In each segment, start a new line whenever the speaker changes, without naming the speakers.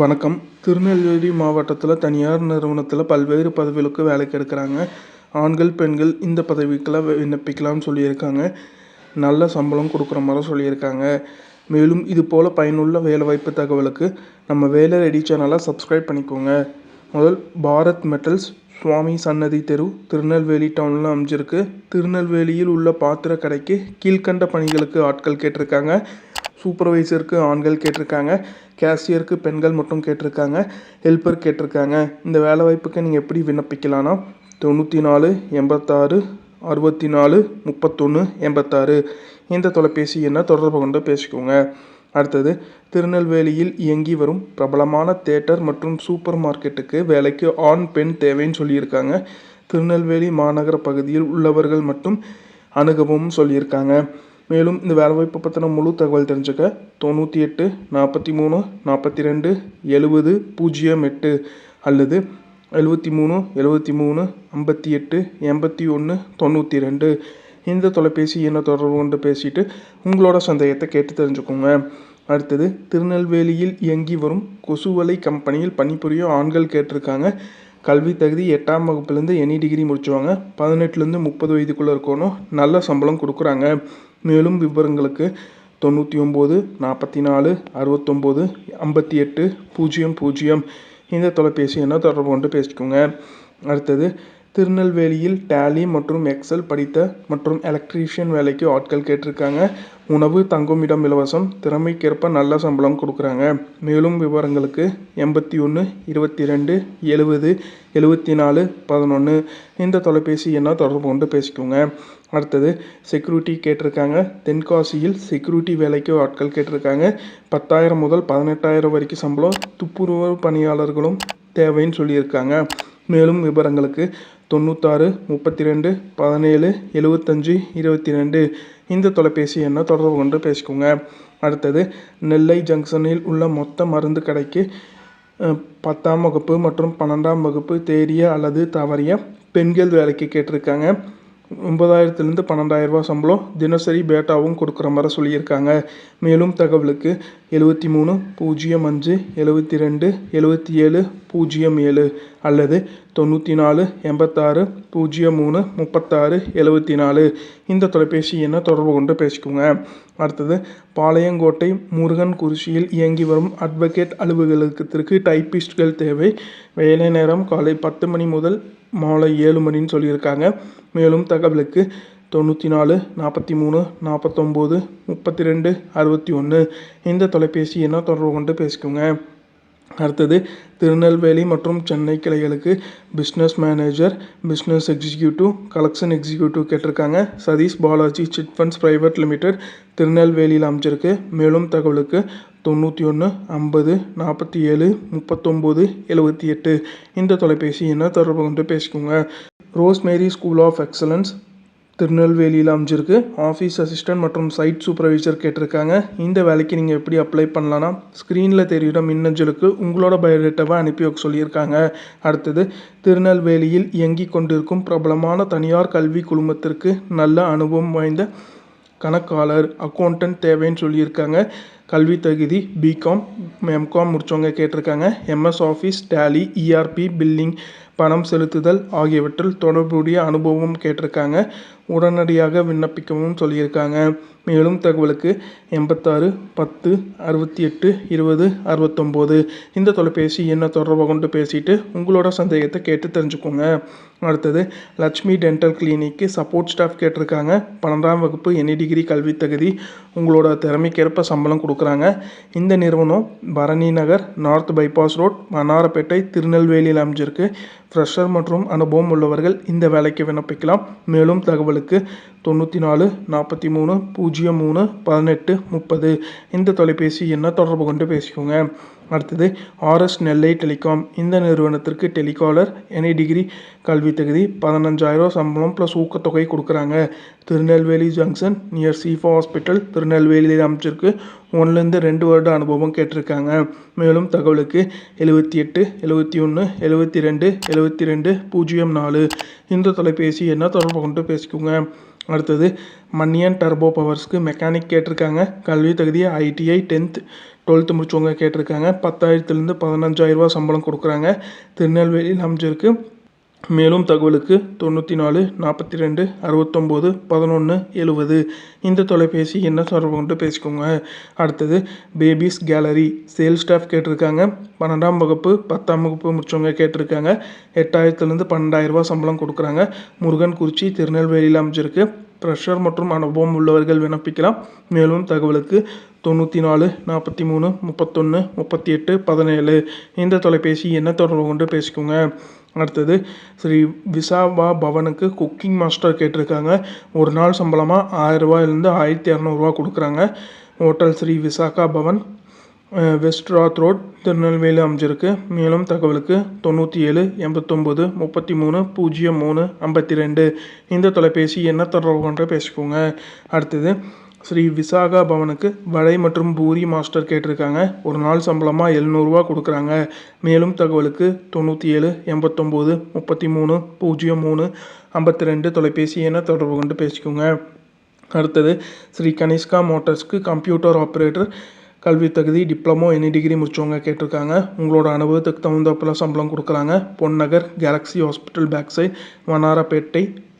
வணக்கம். திருநெல்வேலி மாவட்டத்தில் தனியார் நிறுவனத்தில் பல்வேறு பதவிகளுக்கு வேலைக்கு எடுக்கிறாங்க. ஆண்கள் பெண்கள் இந்த பதவிக்கெல்லாம் விண்ணப்பிக்கலாம்னு சொல்லியிருக்காங்க. நல்ல சம்பளம் கொடுக்குற மாதிரி சொல்லியிருக்காங்க. மேலும் இது போல் பயனுள்ள வேலைவாய்ப்பு தகவலுக்கு நம்ம வேலை ரெடி சேனலை சப்ஸ்கிரைப் பண்ணிக்கோங்க. முதல் பாரத் மெட்டல்ஸ் சுவாமி சன்னதி தெரு திருநெல்வேலி டவுனில் அமைஞ்சிருக்கு. திருநெல்வேலியில் உள்ள பாத்திர கடைக்கு கீழ்கண்ட பணிகளுக்கு ஆட்கள் கேட்டிருக்காங்க. சூப்பர்வைசருக்கு ஆண்கள் கேட்டிருக்காங்க. கேஷியருக்கு பெண்கள் மட்டும் கேட்டிருக்காங்க ஹெல்ப்பர் கேட்டிருக்காங்க. இந்த வேலை வாய்ப்புக்கு நீங்கள் எப்படி விண்ணப்பிக்கலாம்னா தொண்ணூற்றி நாலு எண்பத்தாறு அறுபத்தி நாலு முப்பத்தொன்று எண்பத்தாறு. இந்த தொலைபேசி எண்ணை தொடர்பு கொண்டு பேசிக்கோங்க. அடுத்தது திருநெல்வேலியில் இயங்கி வரும் பிரபலமான தேட்டர் மற்றும் சூப்பர் மார்க்கெட்டுக்கு வேலைக்கு ஆண் பெண் தேவைன்னு சொல்லியிருக்காங்க. திருநெல்வேலி மாநகர பகுதியில் உள்ளவர்கள் மட்டும் அணுகவும் சொல்லியிருக்காங்க. மேலும் இந்த வேலைவாய்ப்பு பற்றின முழு தகவல் தெரிஞ்சுக்க தொண்ணூற்றி எட்டு நாற்பத்தி மூணு நாற்பத்தி ரெண்டு எழுபது பூஜ்ஜியம் எட்டு அல்லது எழுபத்தி மூணு எழுபத்தி மூணு ஐம்பத்தி எட்டு எண்பத்தி ஒன்று தொண்ணூற்றி ரெண்டு. இந்த தொலைபேசி எண்ணை தொடர்பு கொண்டு பேசிட்டு உங்களோட சந்தேகத்தை கேட்டு தெரிஞ்சுக்கோங்க. அடுத்தது திருநெல்வேலியில் இயங்கி வரும் கொசுவலை கம்பெனியில் பணிபுரியும் ஆண்கள் கேட்டிருக்காங்க. கல்வி தகுதி எட்டாம் வகுப்புலேருந்து எனி டிகிரி முடிச்சுவாங்க. பதினெட்டுலேருந்து முப்பது வயதுக்குள்ளே இருக்கணும் நல்ல சம்பளம் கொடுக்குறாங்க. மேலும் விவரங்களுக்கு தொண்ணூற்றி ஒம்பது நாற்பத்தி நாலு அறுபத்தொம்போது ஐம்பத்தி எட்டு பூஜ்ஜியம் பூஜ்ஜியம். இந்த தொலைபேசி என்ன தொடர்பு கொண்டு பேசிக்கோங்க. அடுத்தது திருநெல்வேலியில் டேலி மற்றும் எக்ஸல் படித்த மற்றும் எலக்ட்ரீஷியன் வேலைக்கு ஆட்கள் கேட்டிருக்காங்க. உணவு தங்குமிடம் இலவசம் திறமைக்கேற்ப நல்ல சம்பளம் கொடுக்குறாங்க. மேலும் விவரங்களுக்கு எண்பத்தி ஒன்று இருபத்தி ரெண்டு எழுபது எழுபத்தி நாலு பதினொன்று இந்த தொலைபேசி எண்ணை தொடர்பு கொண்டு பேசிக்கோங்க. அடுத்தது செக்யூரிட்டி கேட்டிருக்காங்க. தென்காசியில் செக்யூரிட்டி வேலைக்கு ஆட்கள் கேட்டிருக்காங்க. பத்தாயிரம் முதல் பதினெட்டாயிரம் வரைக்கும் சம்பளம் துப்புரவு பணியாளர்களும் தேவைன்னு சொல்லியிருக்காங்க. மேலும் விவரங்களுக்கு தொண்ணூத்தாறு முப்பத்தி ரெண்டு பதினேழு எழுவத்தஞ்சு இருபத்தி ரெண்டு இந்த தொலைபேசி எண்ணை தொடர்பு கொண்டு பேசிக்கோங்க. அடுத்தது நெல்லை ஜங்ஷனில் உள்ள மொத்த மருந்து கடைக்கு பத்தாம் வகுப்பு மற்றும் பன்னெண்டாம் வகுப்பு தேறிய அல்லது தவறிய பெண்கள் வேலைக்கு கேட்டிருக்காங்க. ஒன்பதாயிரத்துலேருந்து பன்னெண்டாயிரரூபா சம்பளம் தினசரி பேட்டாவும் கொடுக்குற மாதிரி சொல்லியிருக்காங்க. மேலும் தகவலுக்கு எழுபத்தி மூணு பூஜ்ஜியம் அஞ்சு எழுபத்தி ரெண்டு எழுபத்தி ஏழு பூஜ்ஜியம் ஏழு அல்லது தொண்ணூற்றி நாலு எண்பத்தாறு பூஜ்ஜியம் மூணு முப்பத்தாறு எழுபத்தி நாலு இந்த தொலைபேசி எண்ணை தொடர்பு கொண்டு பேசிக்கோங்க. அடுத்தது பாளையங்கோட்டை முருகன் குறிச்சியில் இயங்கி வரும் அட்வொகேட் அலுவலகத்திற்கு டைப்பிஸ்ட்கள் தேவை. வேலை நேரம் காலை பத்து மணி முதல் மாலை ஏழு மணின்னு சொல்லியிருக்காங்க. மேலும் தகவலுக்கு தொண்ணூற்றி நாலு நாற்பத்தி மூணு நாற்பத்தொம்போது முப்பத்தி ரெண்டு அறுபத்தி ஒன்று இந்த தொலைபேசி எண்ணை தொடர்பு கொண்டு பேசிக்கோங்க. அடுத்தது திருநெல்வேலி மற்றும் Chennai கிளைகளுக்கு business manager business executive collection executive கேட்டிருக்காங்க. Sathish Balaji chit funds private limited திருநெல்வேலியில் அமைச்சிருக்கு மேலும் தகவலுக்கு தொண்ணூற்றி ஒன்று ஐம்பது நாற்பத்தி ஏழு முப்பத்தொம்போது எழுபத்தி எட்டு. இந்த தொலைபேசி என்ன தொடர்பு கொண்டு பேசிக்கோங்க. ரோஸ்மேரி ஸ்கூல் ஆஃப் எக்ஸலன்ஸ் திருநெல்வேலியில் அமைஞ்சிருக்கு. ஆஃபீஸ் அசிஸ்டன்ட் மற்றும் சைட் சூப்பர்வைசர் கேட்டிருக்காங்க. இந்த வேலைக்கு நீங்கள் எப்படி அப்ளை பண்ணலான்னா ஸ்க்ரீனில் தெரிகிற மின்னஞ்சலுக்கு உங்களோட பயோடேட்டாவை அனுப்பி வைக்க சொல்லியிருக்காங்க. அடுத்தது திருநெல்வேலியில் இயங்கி கொண்டிருக்கும் பிரபலமான தனியார் கல்வி குழுமத்திற்கு நல்ல அனுபவம் வாய்ந்த கணக்காளர் அக்கௌண்டன்ட் தேவைன்னு சொல்லியிருக்காங்க. கல்வி தகுதி பிகாம் எம்காம் முடித்தவங்க கேட்டிருக்காங்க. MS office Tally ERP billing பணம் செலுத்துதல் ஆகியவற்றில் தொடர்புடைய அனுபவம் கேட்டிருக்காங்க. உடனடியாக விண்ணப்பிக்கவும் சொல்லியிருக்காங்க. மேலும் தகவலுக்கு எண்பத்தாறு பத்து அறுபத்தி எட்டு இருபது அறுபத்தொம்போது. இந்த தொலைபேசி என்ன தொடர்பு கொண்டு பேசிட்டு உங்களோட சந்தேகத்தை கேட்டு தெரிஞ்சுக்கோங்க. அடுத்தது லட்சுமி டென்டல் கிளினிக்கு சப்போர்ட் ஸ்டாஃப் கேட்டிருக்காங்க. பன்னெண்டாம் வகுப்பு எனி டிகிரி கல்வி தகுதி. உங்களோட திறமைக்கேற்ப சம்பளம் கொடுக்குறாங்க. இந்த நிறுவனம் Bharani Nagar north bypass road Mannarapettai திருநெல்வேலியில் அமைஞ்சிருக்கு. ஃப்ரெஷர் மற்றும் அனுபவம் உள்ளவர்கள் இந்த வேலைக்கு விண்ணப்பிக்கலாம். மேலும் தகவலுக்கு தொண்ணூற்றி நாலு நாற்பத்தி மூணு பூஜ்ஜியம் மூணு பதினெட்டு முப்பது. இந்த தொலைபேசி எண்ணை தொடர்பு கொண்டு பேசிக்கோங்க. அடுத்தது ஆர்எஸ் நெல்லை டெலிகாம். இந்த நிறுவனத்திற்கு டெலிகாலர் எனி டிகிரி கல்வி தகுதி பதினஞ்சாயிரம் சம்பளம் ப்ளஸ் ஊக்கத்தொகை கொடுக்குறாங்க. Tirunelveli junction near Shifa hospital திருநெல்வேலியில் அமைச்சிருக்கு. ஒன்றுலேருந்து ரெண்டு வருட அனுபவம் கேட்டிருக்காங்க. மேலும் தகவலுக்கு எழுபத்தி எட்டு எழுபத்தி ஒன்று எழுபத்தி ரெண்டு எழுபத்தி ரெண்டு பூஜ்ஜியம் நாலு. இந்த தொலைபேசி என்ன தொடர்பு கொண்டு பேசிக்கோங்க. அடுத்தது மன்னியன் டர்போ பவர்ஸ்க்கு மெக்கானிக் கேட்டிருக்காங்க. கல்வி தகுதி ஐடிஐ டென்த் டுவெல்த்து முடிச்சவங்க கேட்டிருக்காங்க. பத்தாயிரத்துலேருந்து பதினஞ்சாயிரரூபா சம்பளம் கொடுக்குறாங்க. திருநெல்வேலியில் அமைஞ்சிருக்கு மேலும் தகவலுக்கு தொண்ணூற்றி நாலு நாற்பத்தி ரெண்டு அறுபத்தொம்போது பதினொன்று எழுவது. இந்த தொலைபேசி என்ன தொடர்பு கொண்டு பேசிக்கோங்க. அடுத்தது பேபிஸ் கேலரி. சேல்ஸ் ஸ்டாஃப் கேட்டிருக்காங்க. பன்னெண்டாம் வகுப்பு பத்தாம் வகுப்பு முடிச்சவங்க கேட்டிருக்காங்க. எட்டாயிரத்துலேருந்து பன்னெண்டாயிரரூபா சம்பளம் கொடுக்குறாங்க. முருகன் குறிச்சி திருநெல்வேலியில் அமைஞ்சிருக்கு. ப்ரெஷர் மற்றும் அனுபவம் உள்ளவர்கள் விண்ணப்பிக்கலாம் மேலும் தகவலுக்கு தொண்ணூற்றி நாலு நாற்பத்தி மூணு முப்பத்தொன்று முப்பத்தி எட்டு பதினேழு. இந்த தொலைபேசி என்ன தொடர்பு கொண்டு பேசிக்கோங்க. அடுத்தது ஸ்ரீ விசாபா பவனுக்கு குக்கிங் மாஸ்டர் கேட்டிருக்காங்க. ஒரு நாள் சம்பளமாக ஆயிரரூபாயிலேருந்து ஆயிரத்தி இரநூறுவா கொடுக்குறாங்க. ஹோட்டல் ஸ்ரீ விசாகா பவன் வெஸ்ட் ராத் ரோட் திருநெல்வேலி அமைஞ்சிருக்கு. மேலும் தகவலுக்கு தொண்ணூற்றி ஏழு எண்பத்தொம்போது முப்பத்தி மூணு பூஜ்ஜியம் மூணு ஐம்பத்தி ரெண்டு. இந்த தொலைபேசி என்ன தொடர்பு கொண்டு பேசிக்கோங்க. அடுத்தது ஸ்ரீ விசாகா பவனுக்கு வடை மற்றும் பூரி மாஸ்டர் கேட்டிருக்காங்க. ஒரு நாள் சம்பளமாக எழுநூறுவா கொடுக்குறாங்க. மேலும் தகவலுக்கு தொண்ணூற்றி ஏழு எண்பத்தொம்போது முப்பத்தி மூணு பூஜ்ஜியம் மூணு ஐம்பத்தி ரெண்டு தொலைபேசி என தொடர்பு கொண்டு பேசிக்கோங்க. அடுத்தது ஸ்ரீ கனிஷ்கா மோட்டார்ஸ்க்கு கம்ப்யூட்டர் ஆப்ரேட்டர் கல்வி தகுதி டிப்ளமோ எனி டிகிரி முடிச்சவங்க கேட்டிருக்காங்க. உங்களோட அனுபவத்துக்கு தகுந்தப்பல சம்பளம் கொடுக்குறாங்க. Ponnagar galaxy hospital back side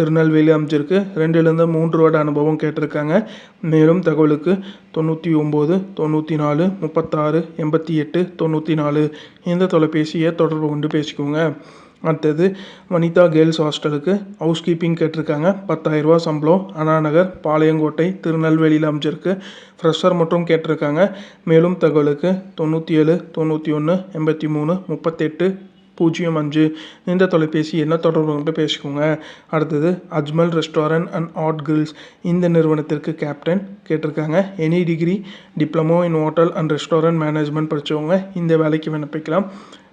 Tirunelveli அமைச்சிருக்கு ரெண்டுலேருந்து மூன்று வருட அனுபவம் கேட்டிருக்காங்க. மேலும் தகவலுக்கு தொண்ணூற்றி ஒம்பது தொண்ணூற்றி நாலு முப்பத்தாறு எண்பத்தி எட்டு தொண்ணூற்றி நாலு. இந்த தொலைபேசியை தொடர்பு கொண்டு பேசிக்கோங்க. அடுத்தது வனிதா கேர்ள்ஸ் ஹாஸ்டலுக்கு ஹவுஸ் கீப்பிங் கேட்டிருக்காங்க பத்தாயிரரூபா சம்பளம். அண்ணாநகர் பாளையங்கோட்டை திருநெல்வேலியில் அமைச்சிருக்கு ஃப்ரெஷர் மற்றும் கேட்டிருக்காங்க. மேலும் தகவலுக்கு தொண்ணூற்றி ஏழு தொண்ணூற்றி ஒன்று எண்பத்தி மூணு முப்பத்தெட்டு பூஜ்ஜியம் அஞ்சு இந்த தொலைபேசி என்ன தொடர்பு கொண்டு பேசிக்கோங்க. அடுத்தது Ajmal restaurant and art grills இந்த நிறுவனத்திற்கு கேப்டன் கேட்டிருக்காங்க. Any degree diploma in hotel and restaurant management படித்தவங்க இந்த வேலைக்கு விண்ணப்பிக்கலாம்.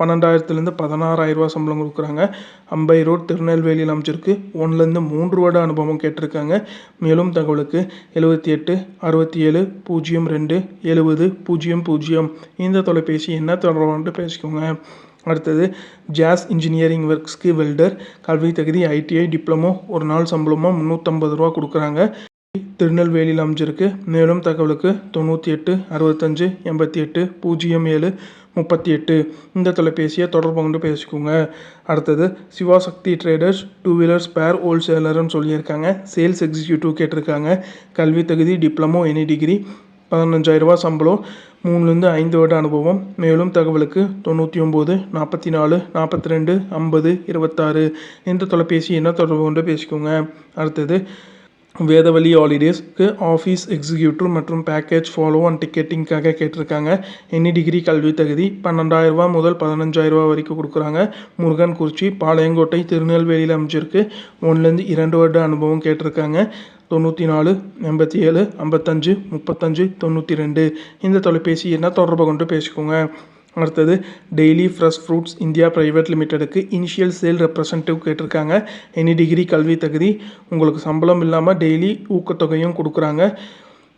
பன்னெண்டாயிரத்துலேருந்து பதினாறாயிரரூவா சம்பளம் கொடுக்குறாங்க. அம்பை ரோட் திருநெல்வேலியில் அமைச்சிருக்கு ஒன்றுலேருந்து மூன்று வருட அனுபவம் கேட்டிருக்காங்க. மேலும் தகவலுக்கு எழுபத்தி எட்டு அறுபத்தி ஏழு பூஜ்ஜியம் ரெண்டு எழுபது பூஜ்ஜியம் பூஜ்ஜியம். இந்த தொலைபேசி என்ன தொடர்புன்ட்டு பேசிக்கோங்க. அடுத்தது ஜாஸ் இன்ஜினியரிங் ஒர்க்ஸ்க்கு வெல்டர் கல்வி தகுதி ஐடிஐ டிப்ளமோ ஒரு நாள் சம்பளமாக முந்நூற்றம்பது ரூபா கொடுக்குறாங்க. திருநெல்வேலியில் அமைஞ்சிருக்கு. மேலும் தகவலுக்கு தொண்ணூற்றி எட்டு அறுபத்தஞ்சு எண்பத்தி எட்டு பூஜ்ஜியம் ஏழு முப்பத்தி எட்டு இந்த தொலைபேசியை தொடர்பு கொண்டு பேசிக்கோங்க. அடுத்தது Sivasakthi traders two wheeler spare ஹோல்சேலர்னு சொல்லியிருக்காங்க. சேல்ஸ் எக்ஸிக்யூட்டிவ் கேட்டிருக்காங்க. கல்வி தகுதி டிப்ளமோ எனி டிகிரி பதினஞ்சாயிரரூபா சம்பளம். மூணுலேருந்து ஐந்து வருட அனுபவம். மேலும் தகவலுக்கு தொண்ணூற்றி ஒம்பது நாற்பத்தி நாலு நாற்பத்தி ரெண்டு ஐம்பது இருபத்தாறு என்ற தொலைபேசி என்ன தொடர்பு கொண்டு பேசிக்கோங்க. அடுத்தது வேதவழி ஹாலிடேஸ்க்கு ஆஃபீஸ் எக்ஸிக்யூட்டிவ் மற்றும் பேக்கேஜ் ஃபாலோ அண்ட் டிக்கெட்டிங்காக கேட்டிருக்காங்க. எனி டிகிரி கல்வி தகுதி பன்னெண்டாயிரரூபா முதல் பதினஞ்சாயிரரூபா வரைக்கும் கொடுக்குறாங்க. முருகன் குறிச்சி பாளையங்கோட்டை திருநெல்வேலியில் அமைச்சிருக்கு ஒன்றுலேருந்து இரண்டு வருட அனுபவம் கேட்டிருக்காங்க. தொண்ணூற்றி நாலு எண்பத்தி ஏழு ஐம்பத்தஞ்சு முப்பத்தஞ்சு தொண்ணூற்றி ரெண்டு இந்த தொலைபேசி என்ன தொடர்பு கொண்டு பேசிக்கோங்க. அடுத்தது daily fresh fruits India private லிமிட்டெடுக்கு இனிஷியல் சேல் ரெப்ரசன்டேட்டிவ் கேட்டிருக்காங்க. எனி டிகிரி கல்வி தகுதி உங்களுக்கு சம்பளம் இல்லாமல் டெய்லி ஊக்கத்தொகையும் கொடுக்குறாங்க.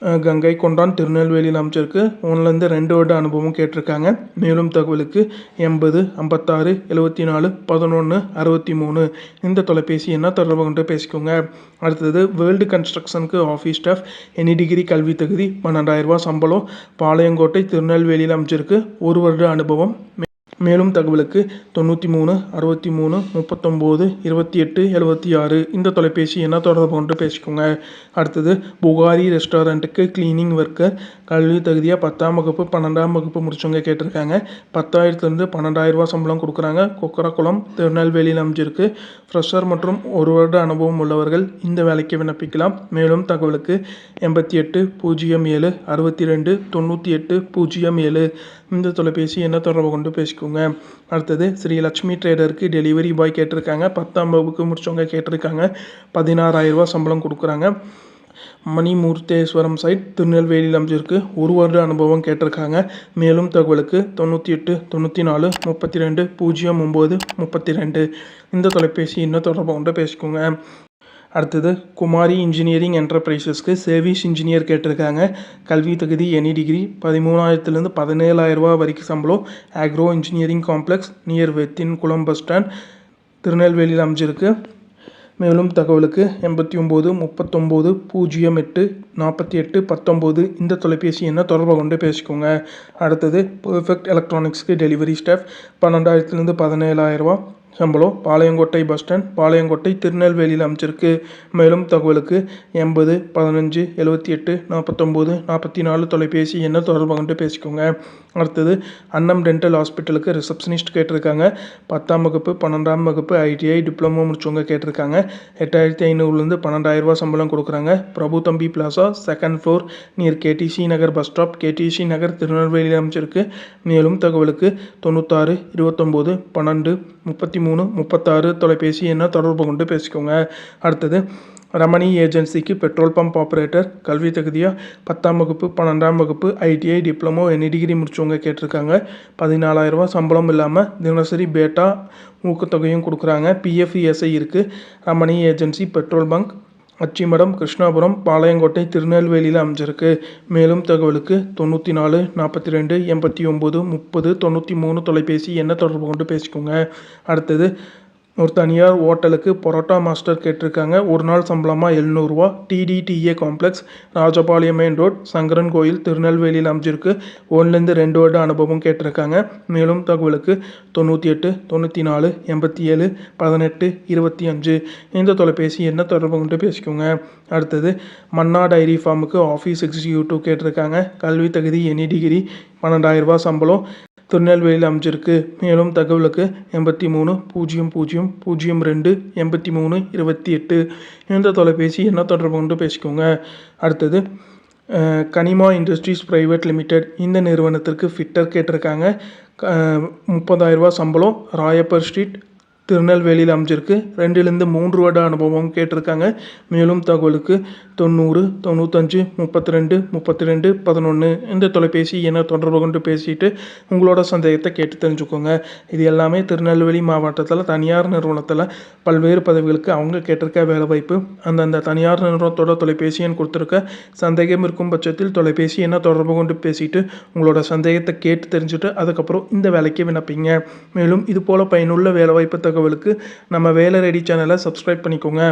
கங்கை கொண்டான் திருநெல்வேலியில் அமைச்சிருக்கு. ஒன்றுலேருந்து ரெண்டு வருட அனுபவம் கேட்டிருக்காங்க. மேலும் தகவலுக்கு எண்பது ஐம்பத்தாறு எழுபத்தி நாலு பதினொன்று அறுபத்தி மூணு இந்த தொலைபேசி என்ன தொடர்பு கொண்டு பேசிக்கோங்க. அடுத்தது வேர்ல்டு கன்ஸ்ட்ரக்ஷனுக்கு ஆஃபீஸ் ஸ்டாஃப் எனி டிகிரி கல்வி தகுதி பன்னெண்டாயிரரூபா சம்பளம். பாளையங்கோட்டை திருநெல்வேலியில் அமைச்சிருக்கு. ஒரு வருட அனுபவம். மேலும் தகவலுக்கு தொண்ணூற்றி மூணு அறுபத்தி மூணு முப்பத்தொம்போது இருபத்தி எட்டு எழுபத்தி ஆறு இந்த தொலைபேசி என்ன தொடர்பு கொண்டு பேசிக்கோங்க. அடுத்தது புகாரி ரெஸ்டாரண்ட்டுக்கு க்ளீனிங் ஒர்க்கர் கல்வி தகுதியாக பத்தாம் வகுப்பு பன்னெண்டாம் வகுப்பு முடிச்சவங்க கேட்டிருக்காங்க. பத்தாயிரத்துலேருந்து பன்னெண்டாயிரரூபா சம்பளம் கொடுக்குறாங்க. கொக்கரக்குளம் திருநெல்வேலியில் அமைஞ்சிருக்கு. ஃப்ரெஷர் மற்றும் ஒரு வருட அனுபவம் உள்ளவர்கள் இந்த வேலைக்கு விண்ணப்பிக்கலாம். மேலும் தகவலுக்கு எண்பத்தி எட்டு பூஜ்ஜியம் ஏழு அறுபத்தி ரெண்டு தொண்ணூற்றி எட்டு பூஜ்ஜியம் ஏழு. இந்த தொலைபேசி என்ன தொடர்பு கொண்டு பேசிக்கோங்க. அடுத்தது ஸ்ரீ லக்ஷ்மி ட்ரேடருக்கு டெலிவரி பாய் கேட்டிருக்காங்க. பத்தாம் வகுப்பு முடிச்சவங்க கேட்டிருக்காங்க. பதினாறாயிரரூபா சம்பளம் கொடுக்குறாங்க. மணிமூர்த்தேஸ்வரம் சைட் திருநெல்வேலியில் அமைஞ்சிருக்கு ஒரு வருட அனுபவம் கேட்டிருக்காங்க. மேலும் தகவலுக்கு தொண்ணூற்றி எட்டு தொண்ணூற்றி நாலு முப்பத்தி ரெண்டு பூஜ்ஜியம் ஒம்பது முப்பத்தி ரெண்டு இந்த தொலைபேசி இன்னும் தொடர்பு கொண்டு பேசிக்கோங்க. அடுத்தது குமாரி இன்ஜினியரிங் என்டர்பிரைசஸ்க்கு சர்வீஸ் இன்ஜினியர் கேட்டிருக்காங்க. கல்வி தகுதி எனி டிகிரி பதிமூணாயிரத்துலேருந்து பதினேழாயிரரூபா வரைக்கும் சம்பளம். ஆக்ரோ இன்ஜினியரிங் காம்ப்ளெக்ஸ் நியர் வெத்தின் குளம் பஸ் ஸ்டாண்ட் திருநெல்வேலியில் அமைஞ்சிருக்கு. மேலும் தகவலுக்கு எண்பத்தி ஒம்பது முப்பத்தொம்போது பூஜ்ஜியம் எட்டு நாற்பத்தி எட்டு பத்தொம்போது இந்த தொலைபேசி எண்ணை தொடர்பு கொண்டு பேசிக்கோங்க. அடுத்தது பெர்ஃபெக்ட் எலக்ட்ரானிக்ஸ்க்கு டெலிவரி ஸ்டாஃப் பன்னெண்டாயிரத்துலேருந்து பதினேழாயிரரூவா சம்பளம் பாளையங்கோட்டை பஸ் ஸ்டாண்ட் பாளையங்கோட்டை திருநெல்வேலியில் அமைச்சிருக்கு மேலும் தகவலுக்கு எண்பது பதினஞ்சு எழுபத்தி எட்டு நாற்பத்தொம்போது நாற்பத்தி நாலு தொலைபேசி என்ன தொடர்பு கொண்டு பேசிக்கோங்க. அடுத்தது அன்னம் டென்டல் ஹாஸ்பிட்டலுக்கு ரிசப்ஷனிஸ்ட் கேட்டிருக்காங்க. பத்தாம் வகுப்பு பன்னெண்டாம் வகுப்பு ஐடிஐ டிப்ளமோ முடிச்சவங்க கேட்டிருக்காங்க. எட்டாயிரத்தி ஐநூறுலேருந்து பன்னெண்டாயிரரூவா சம்பளம் கொடுக்குறாங்க. Prabhu Thambi plaza second floor near KTC Nagar bus stop KTC Nagar திருநெல்வேலியில் அமைச்சிருக்கு மேலும் தகவலுக்கு தொண்ணூத்தாறு இருபத்தொம்போது பன்னெண்டு முப்பத்தி மூணு மூணு முப்பத்தாறு தொலைபேசி எண்ணை தொடர்பு கொண்டு பேசிக்கோங்க. அடுத்தது ரமணி ஏஜென்சிக்கு பெட்ரோல் பம்ப் ஆப்ரேட்டர் கல்வி தகுதியாக பத்தாம் வகுப்பு பன்னெண்டாம் வகுப்பு ஐடிஐ டிப்ளமோ எனி டிகிரி முடிச்சவங்க கேட்டிருக்காங்க. பதினாலாயிரரூவா சம்பளம் இல்லாமல் தினசரி பேட்டா ஊக்கத்தொகையும் கொடுக்குறாங்க. பிஎஃப்இஎஸ்ஐ இருக்குது Ramani agency petrol bunk Achimadam Krishnapuram Palayamkottai திருநெல்வேலியில் அமைஞ்சிருக்கு. மேலும் தகவலுக்கு தொண்ணூற்றி நாலு நாற்பத்தி ரெண்டு எண்பத்தி ஒம்பது முப்பது தொண்ணூற்றி மூணு தொலைபேசி எண்ணை தொடர்பு கொண்டு பேசிக்கோங்க. அடுத்தது ஒரு தனியார் ஹோட்டலுக்கு பரோட்டா மாஸ்டர் கேட்டிருக்காங்க. ஒரு நாள் சம்பளமாக எழுநூறுவா. TDTA complex Rajapalayam main road Sankaran Kovil திருநெல்வேலியில் அமைஞ்சிருக்கு. ஒன்றுலேருந்து ரெண்டு வருட அனுபவம் கேட்டிருக்காங்க. மேலும் தகவலுக்கு தொண்ணூற்றி எட்டு தொண்ணூற்றி நாலு எண்பத்தி ஏழு பதினெட்டு இருபத்தி அஞ்சு இந்த தொலைபேசி என்ன தொடர்பு கொண்டு பேசிக்கோங்க. அடுத்தது மன்னா டைரி ஃபார்முக்கு ஆஃபீஸ் எக்ஸிக்யூட்டிவ் கேட்டிருக்காங்க. கல்வி தகுதி எனி டிகிரி பன்னெண்டாயிரரூபா சம்பளம். திருநெல்வேலியில் அமைஞ்சிருக்கு. மேலும் தகவலுக்கு எண்பத்தி மூணு பூஜ்ஜியம் பூஜ்ஜியம் பூஜ்ஜியம் ரெண்டு எண்பத்தி மூணு இருபத்தி எட்டு. இந்த தொலைபேசி என்ன தொடர்பு கொண்டு பேசிக்கோங்க. அடுத்தது கனிமா இண்டஸ்ட்ரீஸ் ப்ரைவேட் லிமிடெட் இந்த நிறுவனத்திற்கு ஃபிட்டர் கேட்டிருக்காங்க. முப்பதாயிரரூபா சம்பளம் ராயப்பர் ஸ்ட்ரீட் திருநெல்வேலியில் அமைஞ்சிருக்கு. ரெண்டுலேருந்து மூன்று வருட அனுபவம் கேட்டிருக்காங்க. மேலும் தகவலுக்கு தொண்ணூறு தொண்ணூத்தஞ்சு முப்பத்தி ரெண்டு முப்பத்தி ரெண்டு பதினொன்று இந்த தொலைபேசி என தொடர்பு கொண்டு பேசிட்டு உங்களோட சந்தேகத்தை கேட்டு தெரிஞ்சுக்கோங்க. இது எல்லாமே திருநெல்வேலி மாவட்டத்தில் தனியார் நிறுவனத்தில் பல்வேறு பதவிகளுக்கு அவங்க கேட்டிருக்க வேலைவாய்ப்பு அந்தந்த தனியார் நிறுவனத்தோட தொலைபேசி எண் கொடுத்துருக்க சந்தேகம் இருக்கும் பட்சத்தில் தொலைபேசி என்ன தொடர்பு கொண்டு பேசிட்டு உங்களோட சந்தேகத்தை கேட்டு தெரிஞ்சுட்டு அதுக்கப்புறம் இந்த வேலைக்கு விண்ணப்பிங்க. மேலும் இது போல் பயனுள்ள வேலைவாய்ப்பு தகவலுக்கு நம்ம வேலை ரெடி சேனலை சப்ஸ்கிரைப் பண்ணிக்கோங்க.